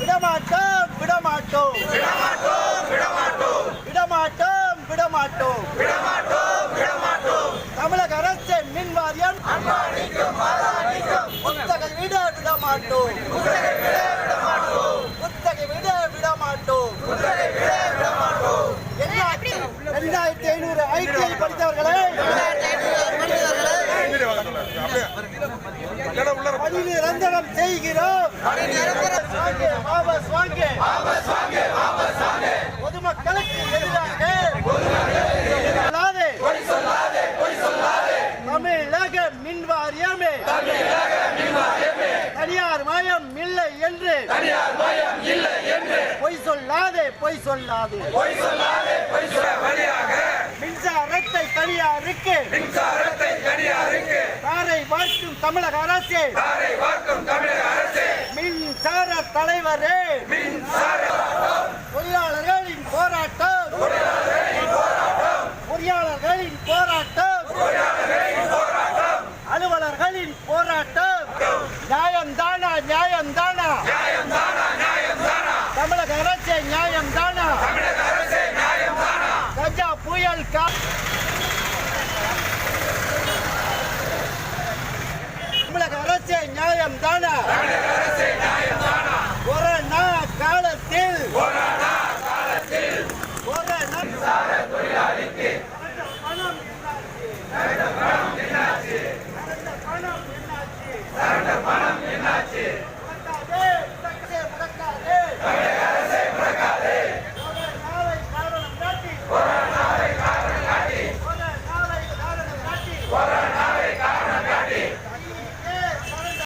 விடமாட்டோம் விடமாட்டோம் விடமாட்டோம் விடமாட்டோம் விடமாட்டோம் தமிழக அரசு மின் வாரியம் புத்தக விட விடமாட்டோம் நிரந்தரம் செய்கிறோம். பொதுமக்களுக்கு எதிராக சொல்லாதே. தமிழக மின் வாரியமே தனியார் மயம் இல்லை என்று. பொய் சொல்லாதே பொய் சொல்லாதே. மின்சாரத்தை தனியாருக்கு. மின்சாரத்தை தனியாருக்கு. தாரை பார்க்கும் தமிழக அரசே. தாரை பார்க்கும் தமிழக அரசு. மின்சார தலைவரே. மின்சார பொறியாளர்களின் போராட்டம். பொறியாளர்களின் போராட்டம். அலுவலர்களின் போராட்டம். நியாயம் தானா நியாயம் தானா Combate!